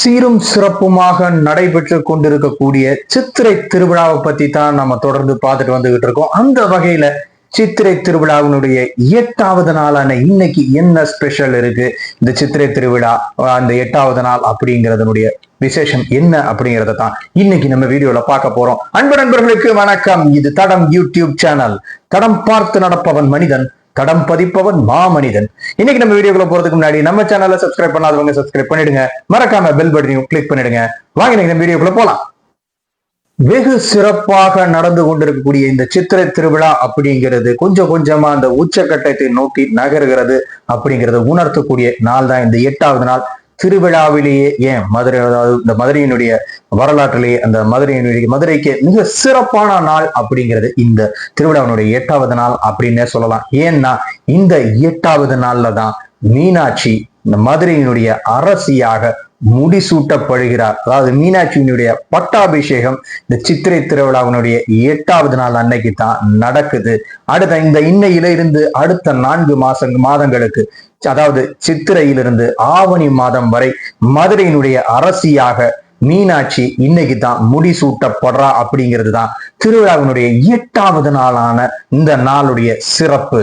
சீரும் சிறப்புமாக நடைபெற்று கொண்டிருக்கக்கூடிய சித்திரை திருவிழாவை பத்தி தான் நம்ம தொடர்ந்து பார்த்துட்டு வந்துகிட்டு இருக்கோம். அந்த வகையில சித்திரை திருவிழாவினுடைய எட்டாவது நாளான இன்னைக்கு என்ன ஸ்பெஷல் இருக்கு? இந்த சித்திரை திருவிழா அந்த எட்டாவது நாள் அப்படிங்கறதனுடைய விசேஷம் என்ன அப்படிங்கறத தான் இன்னைக்கு நம்ம வீடியோல பார்க்க போறோம். அன்பு நண்பர்களுக்கு வணக்கம். இது தடம் யூடியூப் சேனல் தடம் பார்த்து நடப்பவன் மனிதன். கடம் பதிப்பவன் மாமனிதன். இன்னைக்கு நம்ம வீடியோக்குள்ள போறதுக்கு முன்னாடி நம்ம சேனலை சப்ஸ்கிரைப் பண்ணாதவங்க சப்ஸ்கிரைப் பண்ணிடுங்க. மறக்காம பெல் பட்டனையும் கிளிக் பண்ணிடுங்க. வாங்க இன்னைக்கு நம்ம வீடியோக்குள்ள போலாம். வெகு சிறப்பாக நடந்து கொண்டிருக்கக்கூடிய இந்த சித்திரை திருவிழா அப்படிங்கிறது கொஞ்சம் கொஞ்சமா அந்த உச்சக்கட்டத்தை நோக்கி நகர்கிறது அப்படிங்கறத உணர்த்தக்கூடிய நாள் தான் இந்த எட்டாவது நாள். திருவிழாவிலேயே ஏன் மதுரை அதாவது இந்த மதுரையினுடைய வரலாற்றிலேயே அந்த மதுரையினுடைய மதுரைக்கு மிக சிறப்பான நாள் அப்படிங்கிறது இந்த திருவிழாவினுடைய எட்டாவது நாள் அப்படின்னே சொல்லலாம். ஏன்னா இந்த எட்டாவது நாள்ல தான் மீனாட்சி இந்த மதுரையினுடைய அரசியாக முடிசூட்டப்படுகிறார். அதாவது மீனாட்சியினுடைய பட்டாபிஷேகம் இந்த சித்திரை திருவிழாவினுடைய எட்டாவது நாள் அன்னைக்கு தான் நடக்குது. அடுத்த இந்த இன்னையில இருந்து அடுத்த நான்கு மாச மாதங்களுக்கு அதாவது சித்திரையிலிருந்து ஆவணி மாதம் வரை மதுரையினுடைய அரசியாக மீனாட்சி இன்னைக்கு தான் முடிசூட்டப்படுறா அப்படிங்கிறது தான் திருவிழாவினுடைய எட்டாவது நாளான இந்த நாளுடைய சிறப்பு.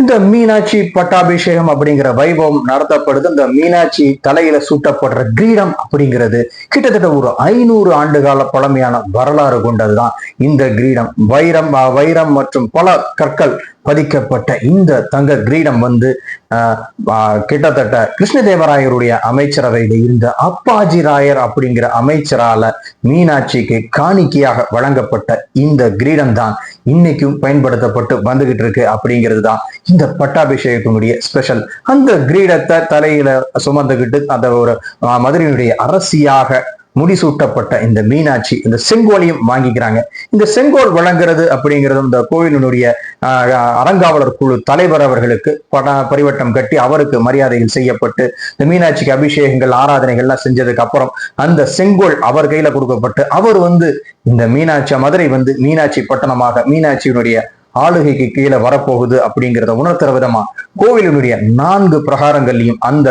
இந்த மீனாட்சி பட்டாபிஷேகம் அப்படிங்கிற வைபவம் நடத்தப்படுது. இந்த மீனாட்சி தலையில சூட்டப்படுற கிரீடம் அப்படிங்கிறது கிட்டத்தட்ட ஒரு ஐநூறு ஆண்டு கால பழமையான வரலாறு கொண்டதுதான் இந்த கிரீடம். வைரம் வைரம் மற்றும் பல கற்கள் பதிக்கப்பட்ட இந்த தங்க கிரீடம் வந்து கிட்டத்தட்ட கிருஷ்ணதேவராயருடைய அமைச்சரவையில் இருந்த அப்பாஜி ராயர் அப்படிங்கிற அமைச்சரால மீனாட்சிக்கு காணிக்கையாக வழங்கப்பட்ட இந்த கிரீடம் தான் இன்னைக்கும் பயன்படுத்தப்பட்டு வந்துகிட்டு இருக்கு அப்படிங்கிறது தான் இந்த பட்டாபிஷேகத்தினுடைய ஸ்பெஷல் அந்த கிரீடத்தை தலையில சுமந்துகிட்டு அந்த ஒரு மதுரையினுடைய அரசியாக முடிசூட்டப்பட்ட இந்த மீனாட்சி இந்த செங்கோலையும் வாங்கிக்கிறாங்க. இந்த செங்கோல் வழங்குறது அப்படிங்கிறது இந்த கோவிலினுடைய அறங்காவலர் குழு தலைவர் அவர்களுக்கு பட பரிவட்டம் கட்டி அவருக்கு மரியாதைகள் செய்யப்பட்டு இந்த மீனாட்சிக்கு அபிஷேகங்கள் ஆராதனைகள்லாம் செஞ்சதுக்கு அப்புறம் அந்த செங்கோல் அவர் கையில கொடுக்கப்பட்டு அவர் வந்து இந்த மீனாட்சி மதுரை வந்து மீனாட்சி பட்டணமாக மீனாட்சியினுடைய ஆளுகைக்கு கீழே வரப்போகுது அப்படிங்கிறத உணர்த்துற விதமா கோவிலினுடைய நான்கு பிரகாரங்கள்லையும் அந்த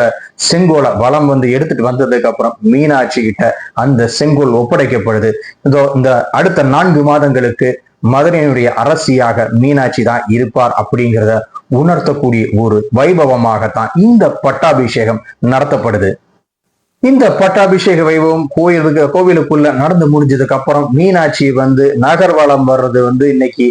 செங்கோலை வளம் வந்து எடுத்துட்டு வந்ததுக்கு அப்புறம் மீனாட்சி கிட்ட அந்த செங்கோல் ஒப்படைக்கப்படுது. இதோ இந்த அடுத்த நான்கு மாதங்களுக்கு மதுரையினுடைய அரசியாக மீனாட்சி தான் இருப்பார் அப்படிங்கிறத உணர்த்தக்கூடிய ஒரு வைபவமாகத்தான் இந்த பட்டாபிஷேகம் நடத்தப்படுது. இந்த பட்டாபிஷேக வைபவம் கோயிலுக்கு கோவிலுக்குள்ள நடந்து முடிஞ்சதுக்கு அப்புறம் மீனாட்சி வந்து நகர்வலம் வர்றது வந்து இன்னைக்கு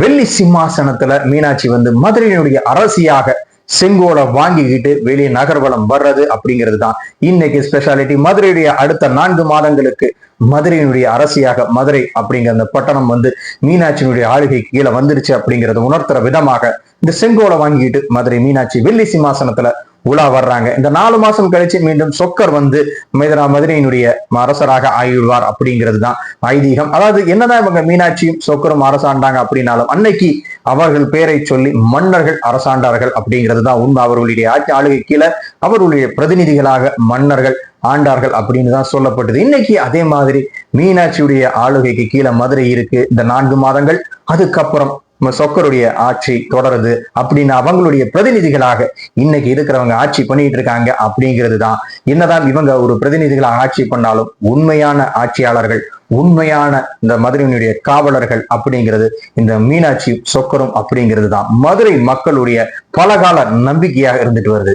வெள்ளி சிம்மாசனத்துல மீனாட்சி வந்து மதுரையினுடைய அரசியாக செங்கோலை வாங்கிக்கிட்டு வெளியே நகர்வலம் வர்றது அப்படிங்கிறது தான் இன்னைக்கு ஸ்பெஷாலிட்டி மதுரையுடைய அடுத்த நான்கு மாதங்களுக்கு மதுரையினுடைய அரசியாக மதுரை அப்படிங்கிற அந்த பட்டணம் வந்து மீனாட்சியினுடைய ஆளுகைக்கு கீழே வந்துருச்சு அப்படிங்கறத உணர்த்துற விதமாக இந்த செங்கோலை வாங்கிட்டு மதுரை மீனாட்சி வெள்ளி சிம்மாசனத்துல உலா வர்றாங்க. இந்த நாலு மாசம் கழிச்சு மீண்டும் சொக்கர் வந்து மேதரா மதுரையினுடைய அரசராக ஆகிவிடுவார் அப்படிங்கிறது தான் ஐதீகம். அதாவது என்னதான் இவங்க மீனாட்சியும் சொக்கரும் அரசாண்டாங்க அப்படின்னாலும் அன்னைக்கு அவர்கள் பேரை சொல்லி மன்னர்கள் அரசாண்டார்கள் அப்படிங்கிறது தான் உண்மை. அவர்களுடைய ஆட்சி ஆளுகை கீழே அவர்களுடைய பிரதிநிதிகளாக மன்னர்கள் ஆண்டார்கள் அப்படின்னு தான் சொல்லப்பட்டது. இன்னைக்கு அதே மாதிரி மீனாட்சியுடைய ஆளுகைக்கு கீழே மதுரை இருக்கு. இந்த நான்கு மாதங்கள் அதுக்கப்புறம் சொக்கருடைய ஆட்சி தொடருது அப்படின்னு அவங்களுடைய பிரதிநிதிகளாக இன்னைக்கு இருக்கிறவங்க ஆட்சி பண்ணிட்டு இருக்காங்க அப்படிங்கிறது தான் என்னதான் இவங்க ஒரு பிரதிநிதிகளாக ஆட்சி பண்ணாலும் உண்மையான ஆட்சியாளர்கள் உண்மையான இந்த மதுரையினுடைய காவலர்கள் அப்படிங்கிறது இந்த மீனாட்சி சொக்கரும் அப்படிங்கிறது தான் மதுரை மக்களுடைய பலகால நம்பிக்கையாக இருந்துட்டு வருது.